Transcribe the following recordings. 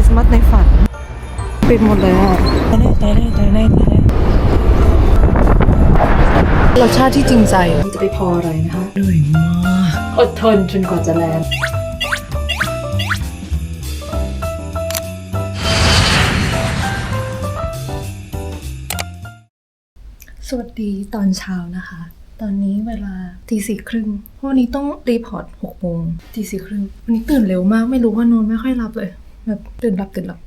ริสต์มาสในฝัน ปิดหมดเลยอะตายแน่ตายแน่ตายแน่ตายแน่รสชาติที่จริงใจจะไปพออะไรนะคะเหนื่อยมากอดทนจนกว่าจะแลนด์สวัสดีตอนเช้านะคะ ตอนนี้เวลาตีสี่ครึ่งวันนี้ต้องรีพอร์ตหกโมงตีสี่ครึ่งวันนี้ตื่นเร็วมากไม่รู้ว่านอนไม่ค่อยหลับเลย แบบตื่นหลับตื่นหลับ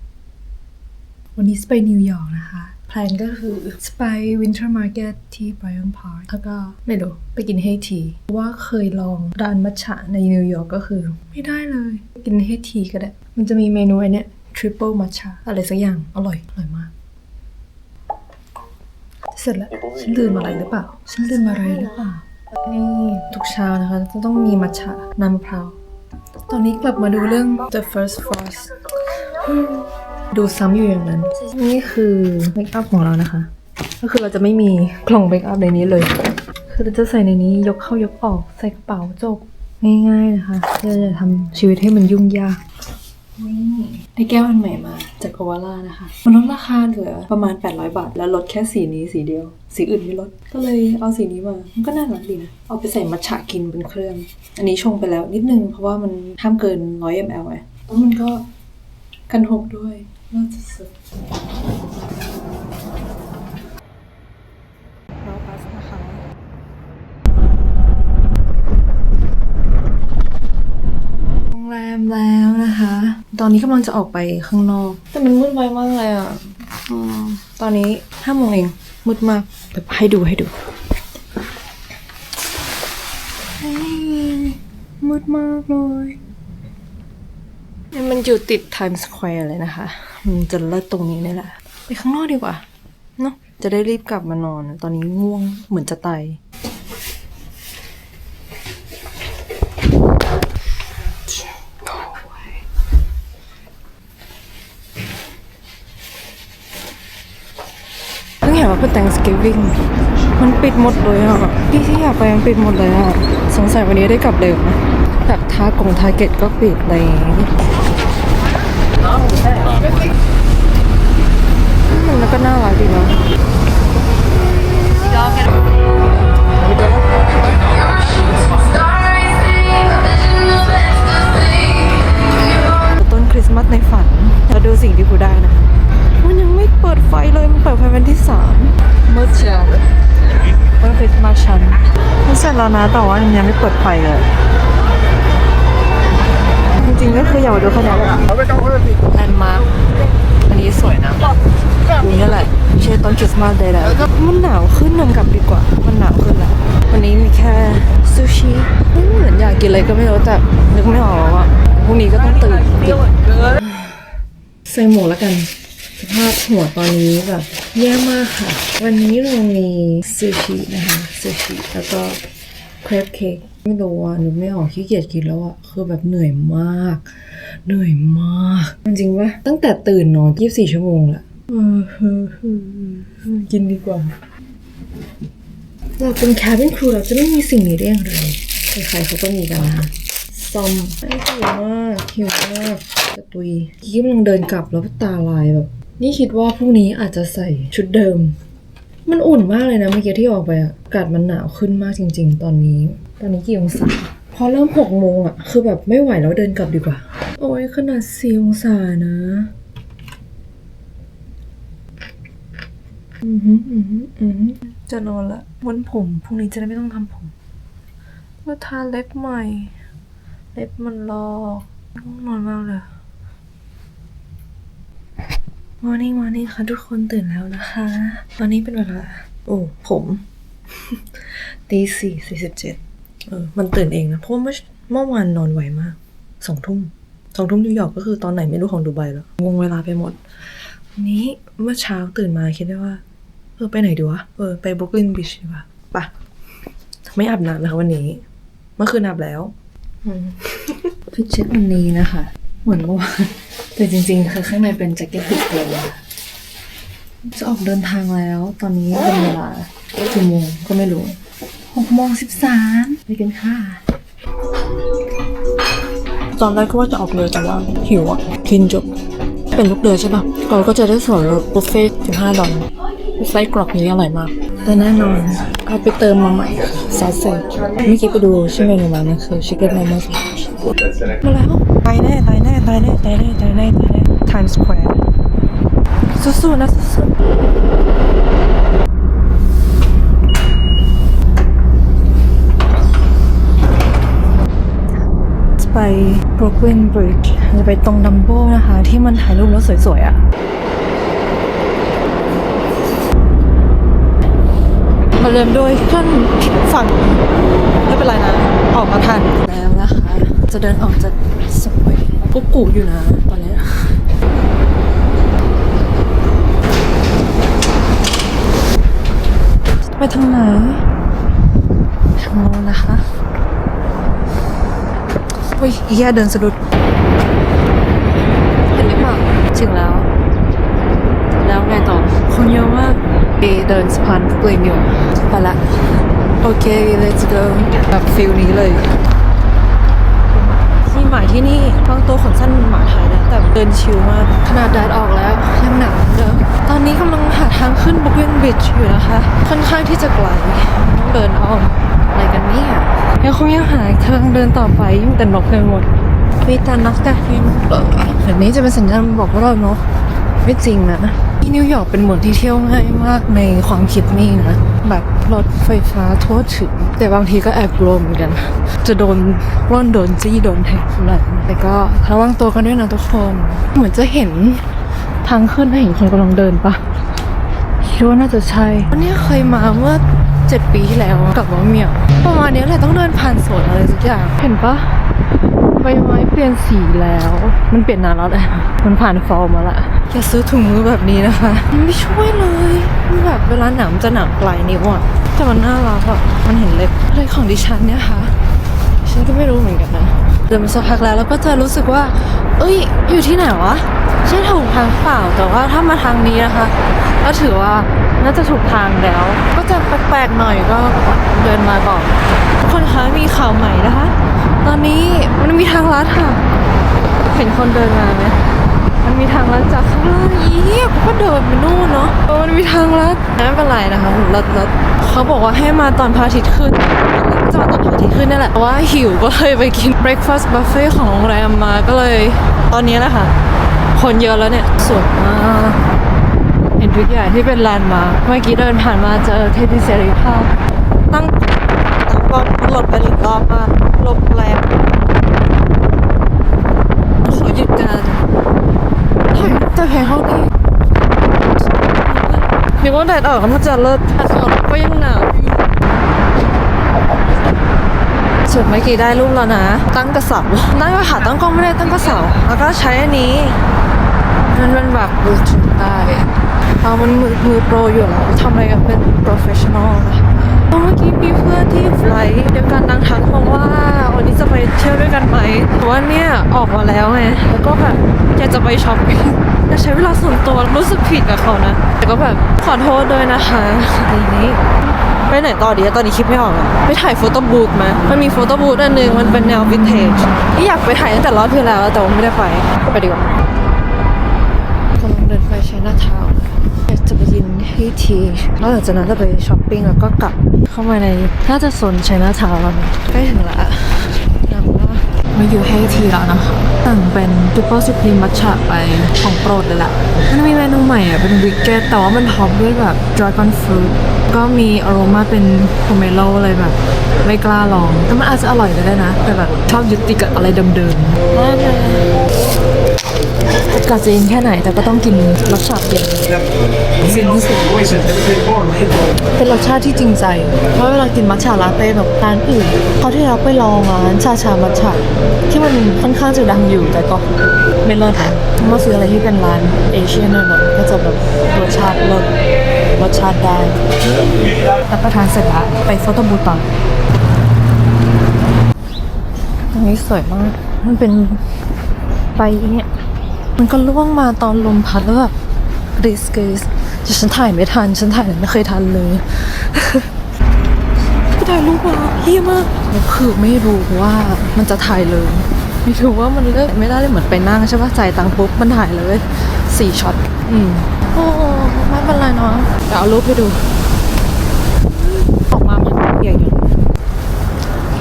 วันนี้จะไปนิวยอร์กนะคะ แพลนก็คือจะไปวินเทอร์มาร์เก็ตที่ไบรอันพาร์คแล้วก็ไม่รู้ไปกินเฮทีเพราะว่าเคยลองร้านมัทฉะในนิวยอร์กก็คือ ไม่ได้เลย กินเฮทีก็ได้ มันจะมีเมนูไอเนี้ยทริปเปิลมัทฉะอะไรสักอย่างอร่อยอร่อยมากเสร็จแล้วฉันลืมอะไรหรือเปล่าฉันลืมอะไรหรือเปล่านี่ทุกเช้านะคะจะต้องมีมัทฉะน้ำมะพร้าว ตอนนี้กลับมาดูเรื่อง The First Frost ดูซ้ำอยู่อย่างนั้น นี่คือเมคอัพของเรานะคะ ก็คือเราจะไม่มีกล่องเมคอัพในนี้เลย คือเราจะใส่ในนี้ยกเข้ายกออกใส่กระเป๋าจบง่ายๆนะคะเพื่อจะทำชีวิตให้มันยุ่งยาก นี่ได้แก้วอันใหม่มาจากโอวาล่านะคะ มันลดราคาเหลือประมาณ 800 บาท แล้วลดแค่สีนี้สีเดียว สีอื่นไม่ลด ก็เลยเอาสีนี้มา มันก็น่ารักดีนะ เอาไปใส่มัทฉะกินเป็นเครื่อง อันนี้ชงไปแล้วนิดนึง เพราะว่ามันห้ามเกิน 100 ml ไงแล้วมันก็กันหกด้วยน่าจะสุดเราบัสนะคะ โรงแรมแล้วนะคะ ต อนนี้กำลังจะออกไปข้างนอก แต่มันมืดไวมากเลยอะอมตอนนี้ห้าโมงเองมืดมากเดี๋ยวให้ดูให้ดูเฮ้ยมืดมากเลยเนี่ยมันอยู่ติด Times Square เลยนะคะ มันจะเลิศตรงนี้นี่แหละ ไปข้างนอกดีกว่า เนาะจะได้รีบกลับมานอน ตอนนี้ง่วงเหมือนจะตาย เพิ่งเห็นว่าเป็น Thanksgiving มันปิดหมดเลยอะที่ที่อยากไปมันปิดหมดเลยอะสงสัยวันนี้ได้กลับเร็วนะแบบทากงทาเก็ตก็ปิดเลยมันก็น่ารักดีเนาะ มันหนาวขึ้นนำกลับดีกว่า มันหนาวขึ้นแล้ว วันนี้มีแค่ซูชิเหมือนอยากกินอะไรก็ไม่รู้แต่นึกไม่ออกแล้วอะพรุ่งนี้ก็ต้องตื่นใส่หมวกแล้วกันสภาพหัวตอนนี้แบบแย่มากค่ะ วันนี้เรามีซูชินะคะซูชิแล้วก็เครปเค้กไม่รู้อะนึกไม่ออกขี้เกียจกินแล้วอะคือแบบเหนื่อยมาก เหนื่อยมาก จริงๆว่าตั้งแต่ตื่นนอน 24 ชั่วโมงละ ออกินดีกว่า เราเป็นแคบินครูเราจะไม่มีสิ่งนี้ได้อย่างไรใครๆเขาก็มีกันนะคะซอมหิวมากหิวมากกระตุยกี้กำลังเดินกลับแล้วตาลายแบบ นี่คิดว่าพรุ่งนี้อาจจะใส่ชุดเดิม มันอุ่นมากเลยนะเมื่อกี้ที่ออกไปอะอากาศมันหนาวขึ้นมากจริง ๆ ตอนนี้ ตอนนี้กี่องศาพอเริ่มหกโมงอะคือแบบไม่ไหวแล้วเดินกลับดีกว่า โอ้ยขนาดสี่องศานะ อือหืออือหืออือหือ จะนอนละวันผมพรุ่งนี้จะได้ไม่ต้องทำผมมาทาเล็บใหม่ เล็บมันลอกง่วงนอนมากเลยมอร์นิ่งมอร์นิ่งค่ะทุกคนตื่นแล้วนะคะตอนนี้เป็นเวลา โอ้ผมตีสี่สี่สิบเจ็ดเออ มันตื่นเองนะ เพราะเมื่อเมื่อวานนอนไวมากสองทุ่มสองทุ่มนิวยอร์กก็คือตอนไหนไม่รู้ของดูไบแล้ว งงเวลาไปหมดวันนี้เมื่อเช้าตื่นมาคิดได้ว่า ออไปไหนดีวะ เออ ไปบรุกลินบีชดีกว่าปะไม่อาบน้ำนะคะวันนี้ เมื่อคืนอาบแล้วฟิตเช็ควันนี้นะคะ เหมือนเมื่อวานแต่จริง ๆ คือข้างในเป็นแจ็คเก็ตติดเลยอะจะออกเดินทางแล้ว ตอนนี้เป็นเวลากี่โมงก็ไม่รู้หกโมงสิบสามไปกันค่ะตอนแรกก็ว่าจะออกเลยแต่ว่าหิวอะกินจบ เป็นลูกเรือใช่ปะเราก็จะได้ส่วนลดบุฟเฟ่ต์15ดอลลาร์ ไส้กรอกนี้อร่อยมากแต่แน่นอนเอาไปเติมมาใหม่ซอสเซจเมื่อกี้ไปดูชื่อเมนูมามันคือ chicken lemon sandwich มาแล้วตายแน่ตายแน่ตายแน่ตายแน่ตายแน่ตายแน่ Times Square สู้ๆนะสู้ๆจะไป Brooklyn Bridge จะไปตรงดัมโบนะคะ ที่มันถ่ายรูปแล้วสวยๆอะ่ะ มาเริ่มด้วยขึ้นฝั่งไม่เป็นไรนะ ออกมาทันแล้วนะคะ จะเดินออกจากสปอยกุ๊กกูอยู่นะ ตอนนี้ไปทางไหนทางโน้นนะคะอุ้ยเฮียเดินสะดุดเห็นไหมเปล่าถึงแล้ว แล้วไงต่อคนเยอะมาก ไปเดินสะพานบุกเลยอยู่ไปละโอเค let's go แบบฟิลนี้เลยมีหมายที่นี่บางตัวขนสั้นหมาไทยนะแต่เดินชิลมาก ขนาดแดดออกแล้ว ยังหนาวเดิมตอนนี้กำลังหาทางขึ้นบุก l ิ n บ r ิ d จอยู่นะคะ ค่อนข้างที่จะไกลต้องเดินอ้อมอะไรกันเนี่ยยังคงยังหาทางเดินต่อไปยุ่งแต่นกไปหมดมีแต่นกแต่ฟินแบบนี้จะเป็นสัญญาณบอกว่าเราเนาะไม่จริงนะ นิวยอร์กเป็นเมืองที่เที่ยวง่ายมากในความคิดนี่นะแบบรถไฟฟ้าทั่วถึง แต่บางทีก็แอบกลัวเหมือนกัน จะโดนปล้อนโดนจี้โดนแทงอะไรแต่ก็ระวังตัวกันด้วยนะทุกคน เหมือนจะเห็นทางขึ้นให้เห็นคนกำลังเดินปะคิดว่าน่าจะใช่วันนี้เคยมาเมื่อเจ็ดปีที่แล้วกับว่าเหมียวประมาณนี้แหละต้องเดินผ่านสวนอะไรสักอย่างเห็นปะ ใบไม้เปลี่ยนสีแล้ว มันเปลี่ยนนานแล้วแหละมันผ่านฟอร์มมาละอย่าซื้อถุงมือแบบนี้นะคะมันไม่ช่วยเลยมันแบบเวลาหนาวมันจะหนาวปลายนิ้วอะแต่มันน่ารักอะมันเห็นเล็บอะไรของดิฉันเนี่ยค่ะฉันก็ไม่รู้เหมือนกันนะเดินมาสักพักแล้วแล้วก็จะรู้สึกว่า เอ้ย อยู่ที่ไหนวะใช่ถูกทางเปล่าแต่ว่าถ้ามาทางนี้นะคะ ก็ถือว่าน่าจะถูกทางแล้ว ก็จะแปลกๆหน่อยก็เดินมาก่อนทุกคนคะมีข่าวใหม่นะคะ ตอนนี้มันมีทางลัดค่ะ เห็นคนเดินมาไหมมันมีทางลัดจากข้างล่างอีเหี้ยกูก็เดินไปนู่นเนาะเออมันมีทางลัดแต่ไม่เป็นไรนะคะลัดลัดเขาบอกว่าให้มาตอนพระอาทิตย์ขึ้นจะมาตอนพระอาทิตย์ขึ้นนี่แหละแต่ว่าหิวก็เลยไปกิน breakfast buffet ของโรงแรมมาก็เลย ตอนนี้แหละค่ะ คนเยอะแล้วเนี่ยสวยมากเห็นทุกอย่างที่เป็นแลนด์มาร์คเมื่อกี้เดินผ่านมาเจอเทพเสรีภาพตั้งตั้งกล้องมันหลดไปหนึ่งรอบมาก ลมแรงขอหยุดการถ่ายแต่เพลงห้องนี้นึกว่าแดดออกแล้วมันจะเลิศแต่ออกก็ยังหนาวอยู่ส่วนเมื่อกี้ได้รูปแล้วนะ ตั้งกระเสาตั้งกระขาตั้งกล้องไม่ได้ตั้งกระเสาแล้วก็ใช้อันนี้ มันเป็นแบบบลูทูธได้เอามันมือมือโปรอยู่แล้วทำอะไรกันเป็น professional นะคะ เมื่อกี้มีเพื่อนที่ไฟล์เดียวกันดังทักมาว่าวันนี้จะไปเที่ยวด้วยกันไหมแต่ว่าเนี่ยออกมาแล้วไงแล้วก็แบบอยากจะไปช้อปปิ้งจะใช้เวลาส่วนตัวรู้สึกผิดกับเขานะแต่ก็แบบขอโทษด้วยนะคะทีนี้ไปไหนต่อดีตอนนี้คิดไม่ออกอะไปถ่ายโฟโต้บูธไหมมันมีโฟโต้บูธอันหนึงมันเป็นแนววินเทจที่อยากไปถ่ายตั้งแต่รอบที่แล้วแต่ว่าไม่ได้ไปไปดีกว่า กำลังเดินไปใช้หน้าเท้าอยากจะไปยินให้ ทีแล้วหลังจากนั้นจะไปช้อปปิ้งแล้วก็กลับเข้ามาในน่าจะโซนใช้หน้าเท้าแล้วนะใกล้ถึงละนำว่ามาอยู่ให้ทีแล้วนะคะสั่งเป็นทูเปอร์สุพรีมมัทฉะไปของโปรดเลยแหละมันมีเมนูใหม่อะ เป็นวิกเก็ตแต่ว่ามันท็อปด้วยแบบดราก้อนฟรุตก็มีอารมาเป็นโพเมโลเลยแบบ ไม่กล้าลอง แต่มันอาจจะอร่อยก็ได้นะ แต่แบบชอบยึดติดกับอะไรเดิมๆน่า จะจะเย็นแค่ไหนแต่ก็ต้องกินรสชาติเย็นสิ่งที่สุดเป็นรสชาติที่จริงใจ เพราะเวลากินมัทฉะลาเต้แบบร้านอื่นเขาที่เราไปลองร้านชาชามัทฉะที่มันค่อนข้างจะดังอยู่แต่ก็ไม่เลิศมาซื้ออะไรที่เป็นร้านเอเชียนหน่อยๆก็จะแบบรสชาติเลิศรสชาติได้รับประทานเสร็จล้วไปโฟโต้บูธต่อตรงนี้สวยมาก มันเป็นใบเนี่ย มันก็ล่วงมาตอนลมพัดแล้วแบบกรีสกรีสแต่ฉันถ่ายไม่ทัน ฉันถ่ายไม่เคยทันเลยก็ถ่ายรูปมาเฮียมากคือไม่รู้ว่ามันจะถ่ายเลย ไม่รู้ว่ามันเลือกไม่ได้เลยเหมือนไปนั่งใช่ปะจ่ายตังค์ปุ๊บมันถ่ายเลยสี่ช็อต อืมโอ้ไม่เป็นไรเนาะเดี๋ยวเอารูปให้ดู ออกมามันเปียกอยู่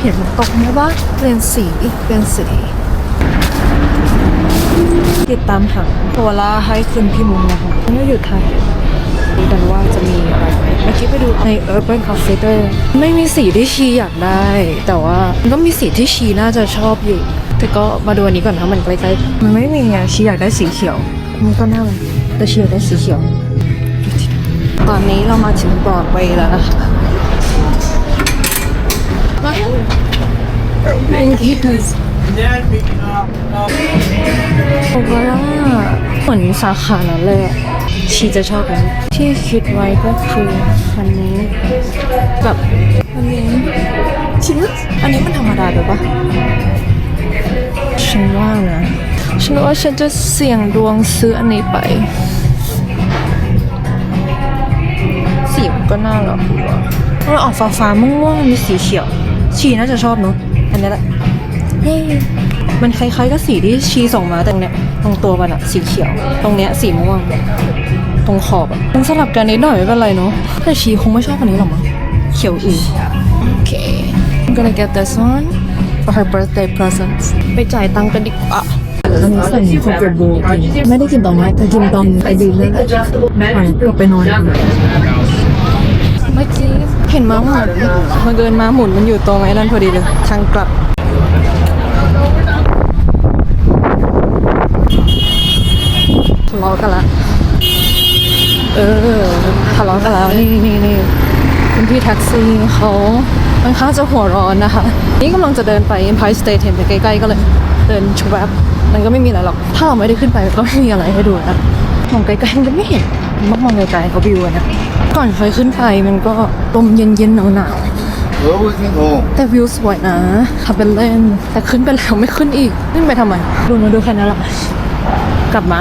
เห็นมันตกไหมว่าเปลี่ยนสีเปลี่ยนสี ติดตามหาตัวล่าให้ขึ้นที่มุมนะคะไม่หยุดถ่ายดูกันว่าจะมีอะไรไหมเมื่อกี้ไปดูใน Urban Outfitter ไม่มีสีที่ชีอยากได้ แต่ว่ามันก็มีสีที่ชีน่าจะชอบอยู่ แต่ก็มาดูอันนี้ก่อนนะมันใกล้ๆมันไม่มีไงชีอยากได้สีเขียว มันก็น่ารักแต่ชีอยากได้สีเขียว ตอนนี้เรามาถึงบรอดเวย์แล้วนะคะ Thank you ผมว่าเหมือนสาขานั้นเลยชีจะชอบกันที่คิดไว้ก็คืออันนี้กับอันนี้ชิอันนี้มันธรรมดาไปปะฉันว่านะฉันว่าฉันจะเสี่ยงดวงซื้ออันนี้ไปสีมันก็น่ารักดีว่ะมันออกฟ้าฟ้าๆม่วงๆมีสีเขียวชีน่าจะชอบเนอะอันนี้แหละ มันคล้ายๆกับสีที่ชีส่งมาแต่ตรงเนี้ยตรงตัวมันอะสีเขียว ตรงเนี้ยสีม่วง ตรงขอบอะมันสลับกันนิดหน่อยไม่เป็นไรเนาะแต่ชีคงไม่ชอบอันนี้หรอกมั้งเขียวอื่นโอเค I'm gonna get this one for her birthday presents ไปจ่ายตังค์กันดีกว่าอันนี้ใส่โคเกโบไม่ได้กินตอนนี้แต่กินตอนไปดีเลยหายกลับไปนอนเมื่อกี้เห็นม้าหมุนมาเกินม้าหมุนมันอยู่ตรงไอ้นั่นพอดีเลย ทางกลับ ทะเล้อกันละ เออทะเลาะกันแล้วนี่นี่นี่คุณพี่แท็กซี่เขาค่อนข้างจะหัวร้อนนะคะ นี่กำลังจะเดินไป Empire State เห็นใกล้ๆก็เลย เดินชวบมันก็ไม่มีอะไรหรอก ถ้าเราไม่ได้ขึ้นไปก็ไม่มีอะไรให้ดูนะมองไกลๆมันก็ไม่เห็นมองมองไกลๆเขาบิวนะก่อนเคยขึ้นไปมันก็ลมเย็นๆหนาวๆแต่วิวสวยนะขับเป็นเล่นแต่ขึ้นไปแล้วไม่ขึ้นอีก ขึ้นไปทำไม ดูนาดูแค่นั้นหรอกลับมา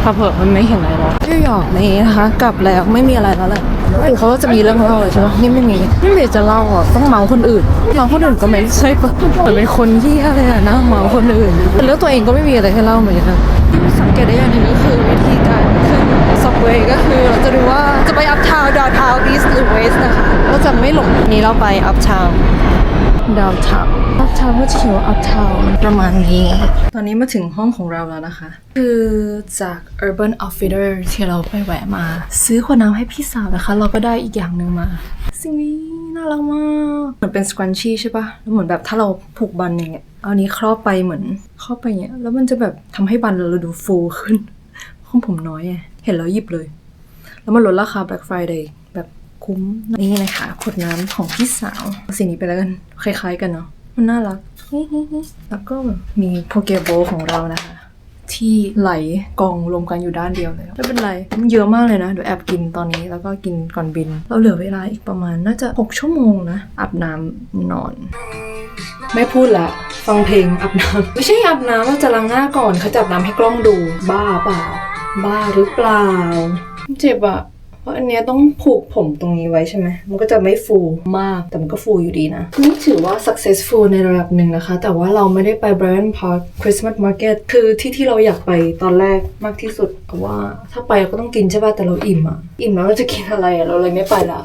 เผิ่มันไม่เห็นอะไรแล้วนิวยอร์กนี้นะคะ กลับแล้วไม่มีอะไรแล้วแหละคือเขาก็จะมีเรื่องเล่าเลยใช่ไหมนี่ไม่มีไม่มีจะเล่าอะต้องเมาคนอื่นเมาคนอื่นก็ไม่ใช่ปะเหมือนเป็นคนที่อะไรอะนะเมาคนอื่นแต่เรื่องตัวเองก็ไม่มีอะไรให้เล่าเหมือนกันสังเกตได้อย่างหนึ่งก็คือวิธีการขึ้น subway ก็คือเราจะดูว่าจะไป uptown downtown east หรือ west นะคะเราจะไม่หลงนี้เราไปอัพทาว uptown downtown uptown ก็จะเขียนว่า uptown ประมาณนี้ ตอนนี้มาถึงห้องของเราแล้วนะคะ คือจาก urban outfitter ที่เราไปแวะมา ซื้อขวดน้ำให้พี่สาวนะคะ เราก็ได้อีกอย่างหนึ่งมา สิ่งนี้น่ารักมาก เหมือนเป็น scrunchie ใช่ปะแล้วเหมือนแบบถ้าเราผูกบันอย่างเงี้ยเอานี้ครอบไปเหมือนครอบไปอย่างเงี้ย แล้วมันจะแบบทำให้บันเราดูฟูขึ้นของผมน้อยไงเห็นแล้วหยิบเลย แล้วมันลดราคา Black Friday คุ้ม นี่นะคะขวดน้ำของพี่สาวสีนี้ไปแล้วกันคล้ายๆกันเนาะมันน่ารัก แล้วก็มีโปเกโบของเรานะคะ ที่ไหลกองรวมกันอยู่ด้านเดียวเลยไม่เป็นไรมันเยอะมากเลยนะเดี๋ยวแอบกินตอนนี้แล้วก็กินก่อนบิน เราเหลือเวลาอีกประมาณน่าจะ 6 ชั่วโมงนะอาบน้ำนอน ไม่พูดละฟังเพลงอาบน้ำไม่ใช่อาบน้ำเราจะล้างหน้าก่อนเขาจับน้ำให้กล้องดู บ้าเปล่า บ้าหรือเปล่า เจ็บอะ เพราะอันเนี้ยต้องผูกผมตรงนี้ไว้ใช่ไหม มันก็จะไม่ฟูมาก แต่มันก็ฟูอยู่ดีนะนี่ถือว่า successful ในระดับหนึ่งนะคะ แต่ว่าเราไม่ได้ไป Bryant Park Christmas Market คือที่ที่เราอยากไปตอนแรกมากที่สุดเพราะว่าถ้าไปเราก็ต้องกินใช่ป่ะ แต่เราอิ่มอะอิ่มแล้วเราจะกินอะไรเราเลยไม่ไปละ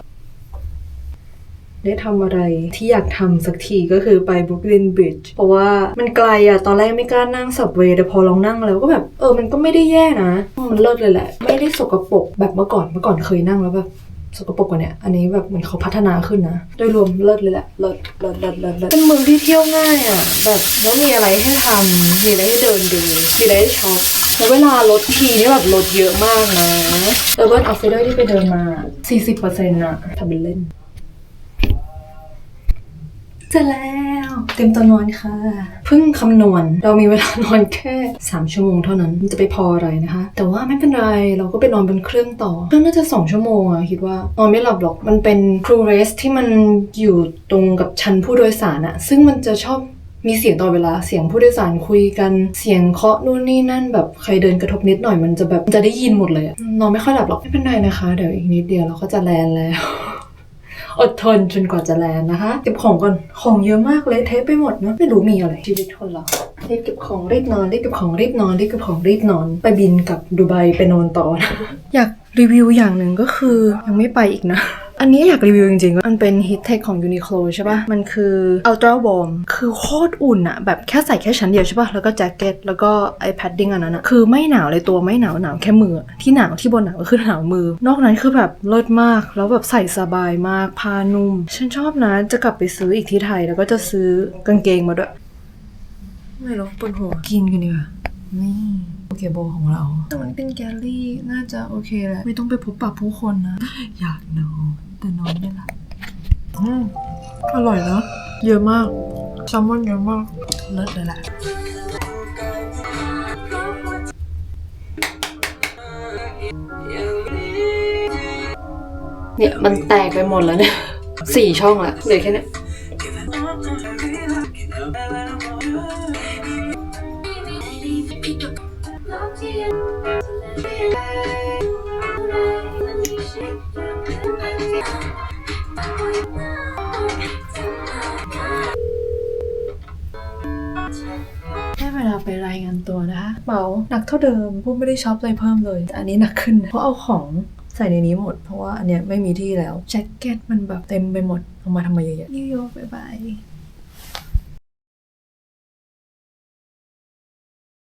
ได้ทำอะไรที่อยากทำสักทีก็คือไป Brooklyn Bridge เพราะว่ามันไกลอะตอนแรกไม่กล้านั่ง subway แต่พอลองนั่งแล้วก็แบบ เออมันก็ไม่ได้แย่นะ มันเลิศเลยแหละ ไม่ได้สกปรกแบบเมื่อก่อนเมื่อก่อนเคยนั่งแล้วแบบสกปรกกว่าเนี้ยอันนี้แบบเหมันเขาพัฒนาขึ้นนะ โดยรวมเลิศเลยแหละ เลิศ เลิศ เลิศ เลิศเลิศเป็นเมืองที่เที่ยวง่ายอะแบบแล้วมีอะไรให้ทำ มีอะไรให้เดินดู มีอะไรให้ช็อป แล้วเวลารถทีนี่แบบรถเยอะมากนะ Urban Outfitter ที่ไปเดินมา 40%อะทำเป็นเล่น สร็จแล้ว เต็มตัวนอนค่ะ เพิ่งคำนวณเรามีเวลานอนแค่ 3 ชั่วโมงเท่านั้นมันจะไปพออะไรนะคะ แต่ว่าไม่เป็นไรเราก็ไปนอนบนเครื่องต่อเครื่องน่าจะ 2 ชั่วโมงอะคิดว่านอนไม่หลับหรอกมันเป็นครูเรสที่มันอยู่ตรงกับชั้นผู้โดยสารอะซึ่งมันจะชอบมีเสียงตลอดเวลาเสียงผู้โดยสารคุยกันเสียงเคาะนู่นนี่นั่นแบบใครเดินกระทบนิดหน่อยมันจะแบบจะได้ยินหมดเลยอะนอนไม่ค่อยหลับหรอกไม่เป็นไรนะคะ เดี๋ยวอีกนิดเดียวเราก็จะแลนแล้ว อดทนจนกว่าจะแลนนะคะ เก็บของก่อน ของเยอะมากเลยเทปไปหมดเนะไม่รู้มีอะไรชีวิตคนเรารีบเก็บของรีบนอนรีบเก็บของรีบนอนรีบเก็บของรีบนอน ไปบินกับดูไบไปนอนต่อนะอยากรีวิวอย่างหนึ่งก็คือยังไม่ไปอีกนะ อันนี้อยากรีวิวจริงๆ มันเป็นฮิตเทคของ Uniqlo ใช่ปะมันคือ Ultra Warm คือโคตรอุ่นอะแบบแค่ใส่แค่ชั้นเดียวใช่ปะแล้วก็แจ็คเก็ต แล้วก็ไอแพดดิ้งอันนั้นอะคือไม่หนาวเลยตัวไม่หนาวหนาวแค่มืออะที่หนาวที่บนหนาวก็คือหนาวมือ นอกนั้นคือแบบเลิศมาก แล้วแบบใส่สบายมาก ผ้านุ่ม ฉันชอบนะ จะกลับไปซื้ออีกที่ไทย แล้วก็จะซื้อกางเกงมาด้วย ไม่รู้ปวดหัว กินกันดีกว่านี่โอเคโบของเรา แต่มันเป็นแกลลี่ น่าจะโอเคแหละ ไม่ต้องไปพบปะผู้คนนะ อยากนอน แต่นอนไม่หลับอืมอร่อยนะเยอะมากแซลมอนเยอะมากเลิศเลยแหละเนี่ยมันแตกไปหมดแล้วเนี่ยสี่ช่องละเหลือแค่เนี้ เท่าเดิมพูดไม่ได้ช็อปอะไรเพิ่มเลยแต่อันนี้หนักขึ้น เพราะเอาของใส่ในนี้หมด เพราะว่าอันเนี้ยไม่มีที่แล้วแจ็คเก็ตมันแบบเต็มไปหมดเอามาทำไมเยอะๆนิวยอร์กบาย